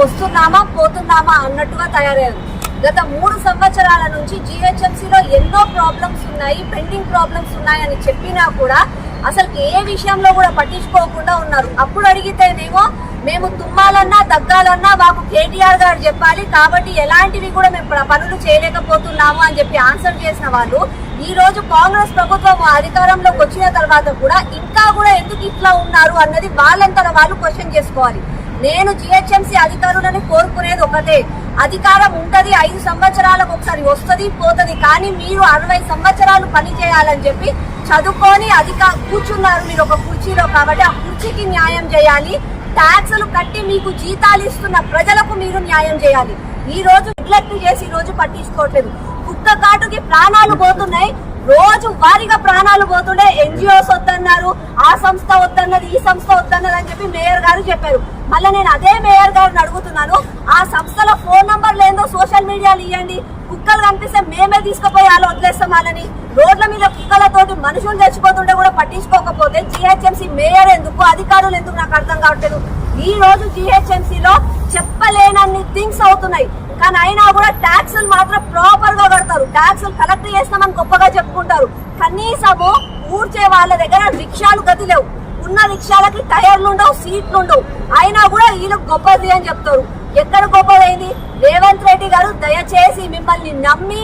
వస్తున్నామా పోతున్నామా అన్నట్టుగా తయారయ్యారు. గత మూడు సంవత్సరాల నుంచి జిహెచ్ఎంసీలో ఎన్నో ప్రాబ్లమ్స్ ఉన్నాయి పెండింగ్ ప్రాబ్లమ్స్ ఉన్నాయని చెప్పినా కూడా అసలు ఏ విషయంలో కూడా పట్టించుకోకుండా ఉన్నారు. అప్పుడు అడిగితేనేమో మేము తుమ్మాలన్నా తగ్గాలన్నా మాకు కేటీఆర్ గారు చెప్పాలి కాబట్టి ఎలాంటివి కూడా మేము పనులు చేయలేకపోతున్నాము అని చెప్పి ఆన్సర్ చేసిన వాళ్ళు ఈ రోజు కాంగ్రెస్ ప్రభుత్వం అధికారంలోకి వచ్చిన తర్వాత కూడా ఇంకా కూడా ఎందుకు ఇట్లా ఉన్నారు అన్నది వాళ్ళంతా వాళ్ళు క్వశ్చన్ చేసుకోవాలి. నేను జిహెచ్ఎంసీ అధికారులని కోరుకునేది ఒకటే. అధికారం ఉంటది ఐదు సంవత్సరాలకు ఒకసారి వస్తుంది పోతుంది కానీ మీరు అరవై సంవత్సరాలు పని చేయాలని చెప్పి చదువుకొని అధిక కూర్చున్నారు మీరు ఒక కుర్చీలో కాబట్టి ఆ కుర్చీకి న్యాయం చేయాలి. ట్యాక్సులు కట్టి మీకు జీతాలు ఇస్తున్న ప్రజలకు మీరు న్యాయం చేయాలి. ఈ రోజు నెగ్లెక్ట్ చేసి ఈ రోజు పట్టించుకోవట్లేదు. కుక్క కాటుకి ప్రాణాలు పోతున్నాయి. రోజు వారిగా ప్రాణాలు పోతుండే ఎన్జిఓస్ వద్దన్నారు ఆ సంస్థ వద్దన్నది ఈ సంస్థ వద్దన్నది అని చెప్పి మేయర్ గారు చెప్పారు. మళ్ళీ నేను అదే మేయర్ గారిని అడుగుతున్నాను ఆ సంస్థల ఫోన్ నంబర్ లేదో సోషల్ మీడియాలు ఇవ్వండి కుక్కలు కనిపిస్తే మేమే తీసుకుపోయి వాళ్ళు వదిలేస్తాం వాళ్ళని. రోడ్ల మీద కుక్కలతోటి మనుషులు చచ్చిపోతుంటే కూడా పట్టించుకోకపోతే జిహెచ్ఎంసీ మేయర్ ఎందుకు? అధికారులు ఎందుకు? నాకు అర్థం కావట్లేదు. ఈ రోజు జిహెచ్ఎంసీలో చెప్పలేని థింగ్స్ అవుతున్నాయి. కానీ అయినా కూడా ట్యాక్సులు మాత్రం ప్రాపర్గా కడతారు. ట్యాక్సులు కలెక్ట్ చేస్తామని గొప్పగా చెప్పుకుంటారు. కనీసము ఊర్చే వాళ్ళ దగ్గర రిక్షాలు గతి లేవు. ఉన్న రిక్షాలకి టైర్లు ఉండవు సీట్లు ఉండవు. అయినా కూడా వీళ్ళు గొప్పది అని చెప్తారు. ఎక్కడ గొప్పదైంది? రేవంత్ రెడ్డి గారు దయచేసి మిమ్మల్ని నమ్మి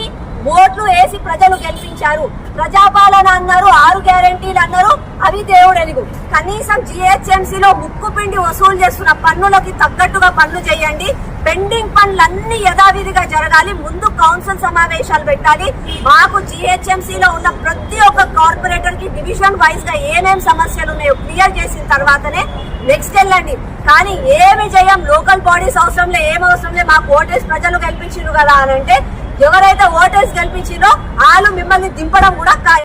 ఓట్లు వేసి ప్రజలు గెలిపించారు. ప్రజాపాలన అన్నారు ఆరు గ్యారంటీలు అన్నారు అవి దేవుడు ఎలుగు కనీసం జిహెచ్ఎంసీ లో ముక్కు పిండి వసూలు చేస్తున్న పన్నులకి తగ్గట్టుగా పనులు చేయండి. పెండింగ్ పనులన్నీ యథావిధిగా జరగాలి. ముందు కౌన్సిల్ సమావేశాలు పెట్టాలి. మాకు జిహెచ్ఎంసీ లో ఉన్న ప్రతి ఒక్క కార్పొరేటర్కి డివిజన్ వైజ్గా ఏమేం సమస్యలు ఉన్నాయో క్లియర్ చేసిన తర్వాతనే నెక్స్ట్ వెళ్ళండి. కానీ ఏమి చేయం? లోకల్ బాడీస్ అవసరం లే ఏం అవసరం లే మాకు ఓటేసి ప్రజలు కల్పించారు కదా అని అంటే ఎవరైతే ఓటర్స్ గెలిపించిందో వాళ్ళు మిమ్మల్ని దింపడం కూడా